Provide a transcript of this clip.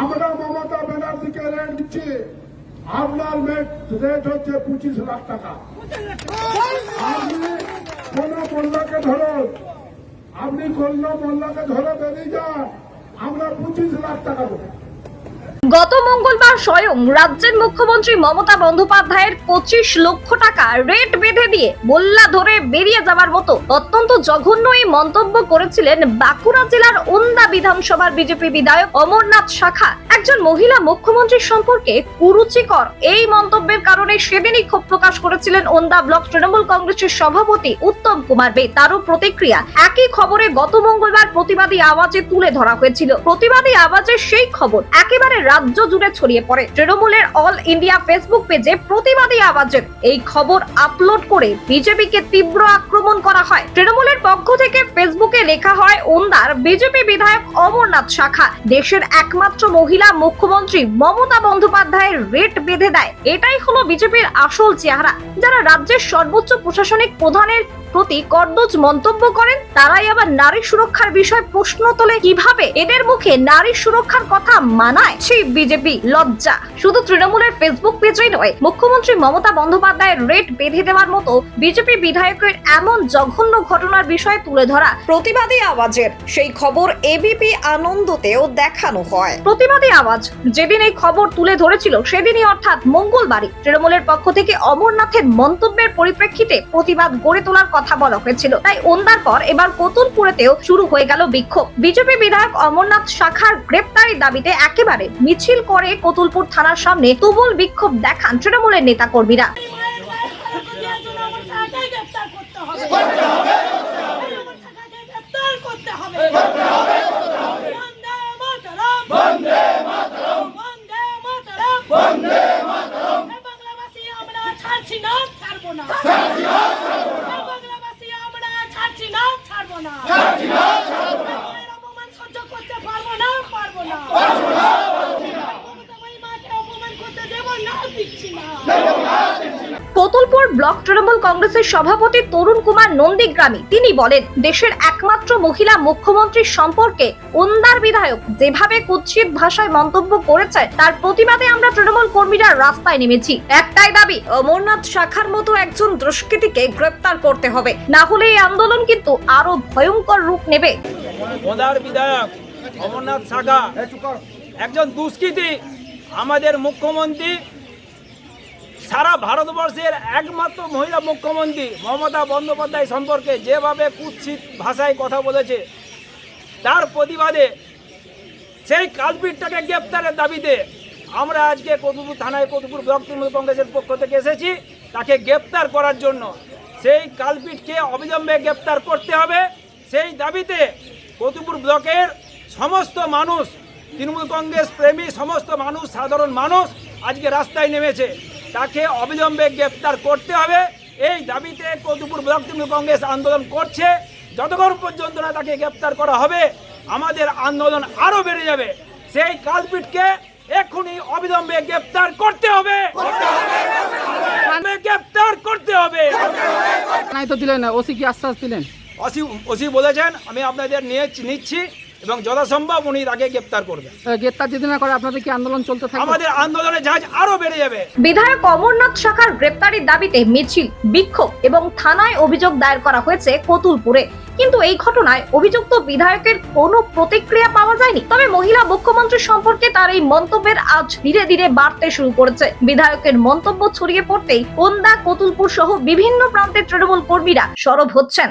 আমরা মমতা ব্যানার্জিকে রেট দিচ্ছি। আপনার রেট হচ্ছে পঁচিশ লাখ টাকা। আপনি কোন মোল্লাকে ধরো আপনি কোন মোল্লাকে ধরে বেরিয়ে যান, আমরা পঁচিশ লাখ টাকা দেবো। গত মঙ্গলবার স্বয়ং রাজ্যের মুখ্যমন্ত্রী মমতা বন্দ্যোপাধ্যায়ের পঁচিশ লক্ষ টাকা রেট বেঁধে দিয়ে মোল্লা ধরে বেরিয়ে যাবার মতো অত্যন্ত জঘন্য এই মন্তব্য করেছিলেন বাঁকুড়া জেলার ওন্দা বিধানসভার বিজেপি বিধায়ক অমরনাথ শাখা। একজন মহিলা মুখ্যমন্ত্রীর সম্পর্কে কুরুচিকর। এই মন্তব্যের কারণে সেদিনই ক্ষোভ প্রকাশ করেছিলেন ওন্দা ব্লক তৃণমূল কংগ্রেসের সভাপতি উত্তম কুমার বে তারও প্রতিক্রিয়া একই খবরে গত মঙ্গলবার প্রতিবাদী আওয়াজে তুলে ধরা হয়েছিল। প্রতিবাদী আওয়াজের সেই খবর। একেবারে রাজ্য জুড়ে ছড়িয়ে পড়ে। তৃণমূলের অল ইন্ডিয়া ফেসবুক পেজে প্রতিবাদী আওয়াজের এই খবর আপলোড করে বিজেপিকে তীব্র আক্রমণ করা হয়। তৃণমূলের পক্ষ থেকে ফেসবুকে লেখা হয়, ওন্দার বিজেপি বিধায়ক অমরনাথ শাখা, দেশের একমাত্র মহিলা মুখ্যমন্ত্রী মমতা বন্দ্যোপাধ্যায়ের রেট বেঁধে দেয়। এটাই হলো বিজেপির আসল চেহারা, যারা রাজ্যের সর্বোচ্চ প্রশাসনিক প্রধানের প্রতি কর্দজ মন্তব্য করেন, তারাই আবার নারী সুরক্ষার বিষয় প্রশ্ন তোলে কীভাবে? এদের মুখে নারী সুরক্ষার কথা মানায়? সেই বিজেপি লজ্জা। শুধু তৃণমূলের ফেসবুক পেজেই নয়, মুখ্যমন্ত্রী মমতা বন্দ্যোপাধ্যায়ের রেট বেঁধে দেওয়ার মতো বিজেপি বিধায়কের এমন জঘন্য ঘটনার বিষয়ে তুলে ধরা প্রতিবাদী আওয়াজের। সেই খবর এবিপি আনন্দতেও দেখানো হয়। প্রতিবাদী আওয়াজ, যেদিন এই খবর তুলে ধরেছিল, সেদিনই অর্থাৎ মঙ্গলবারই তৃণমূলের পক্ষ থেকে অমরনাথের মন্তব্যের পরিপ্রেক্ষিতে প্রতিবাদ গড়ে তোলার কথা বলা হয়েছিল। তাই ওন্দার পর এবার কতুলপুরেতেও শুরু হয়ে গেল বিক্ষোভ। বিজেপি বিধায়ক অমরনাথ শাখার গ্রেপ্তারি দাবিতে একেবারে মিছিল করে কতুলপুর থানার সামনে তুমুল বিক্ষোভ দেখান তৃণমূলের নেতা কর্মীরা পায়ে না। অপমান সহ্য করতে পারব না, পারব না। অপমান করতে দেবো না, দিচ্ছি না কতুলপুর ব্লক তৃণমূল কংগ্রেসের সভাপতি তরুণ কুমার নন্দীগ্রামী। তিনি বলেন, দেশের একমাত্র মহিলা মুখ্যমন্ত্রীর সম্পর্কে ওন্দার বিধায়ক যেভাবে কুৎসিত ভাষায় মন্তব্য করেছে, তার প্রতিবাদে আমরা তৃণমূল কর্মীরা রাস্তায় নেমেছি। একটাই দাবি, অমরনাথ শাখার মতো একজন দুষ্কৃতীকে গ্রেপ্তার করতে হবে। না হলে এই আন্দোলন কিন্তু আরও ভয়ঙ্কর রূপ নেবে। বিধায়ক, অমরনাথ সাগা একজন দুষ্কৃতী, আমাদের মুখ্যমন্ত্রী সারা ভারতবর্ষের একমাত্র মহিলা মুখ্যমন্ত্রী মমতা বন্দ্যোপাধ্যায় সম্পর্কে যেভাবে কুৎসিত ভাষায় কথা বলেছে, তার প্রতিবাদে সেই কালপিটটাকে গ্রেপ্তারের দাবিতে আমরা আজকে কতুপুর থানায় কতুপুর ব্লক তৃণমূল কংগ্রেসের পক্ষ থেকে এসেছি, তাকে গ্রেপ্তার করার জন্য। সেই কালপিটকে অবিলম্বে গ্রেপ্তার করতে হবে। সেই দাবিতে কতুপুর ব্লকের সমস্ত মানুষ, তৃণমূল কংগ্রেস প্রেমী, সমস্ত মানুষ, সাধারণ মানুষ আজকে রাস্তায় নেমেছে। তাকে অবিলম্বে গ্রেপ্তার করতে হবে। এই দাবিতে কতুপুর ব্লক তৃণমূল কংগ্রেস আন্দোলন করছে। যতক্ষণ পর্যন্ত না তাকে গ্রেপ্তার করা হবে আমাদের আন্দোলন আরও বেড়ে যাবে। সেই কালপিটকে এক্ষুনি অবিলম্বে গ্রেপ্তার করতে হবে। গ্রেপ্তার করতে হবে। নাই তো দিলেন না ওসি কি আশ্বাস দিলেন? ওসি ওসি বলেছেন আমি আপনাদের নিয়ে নিচ্ছি। এবং যথাসম্ভব উনি তাকে গ্রেপ্তার করবেন গ্রেপ্তার যদি না করে আপনাদের কি আন্দোলন চলতে থাকবে? আমাদের আন্দোলনের জাহাজ আরও বেড়ে যাবে। বিধায়ক অমরনাথ শাখার গ্রেপ্তারির দাবিতে মিছিল বিক্ষোভ এবং থানায় অভিযোগ দায়ের করা হয়েছে কতুলপুরে। কিন্তু এই ঘটনায় অভিযুক্ত বিধায়কের কোনো প্রতিক্রিয়া পাওয়া যায়নি। তবে মহিলা মুখ্যমন্ত্রী সম্পর্কে তার এই মন্তব্যের আজ ধীরে ধীরে বাড়তে শুরু করেছে। বিধায়কের মন্তব্য ছড়িয়ে পড়তেই কোন্দা কতুলপুর সহ বিভিন্ন প্রান্তের তৃণমূল কর্মীরা সরব হচ্ছেন।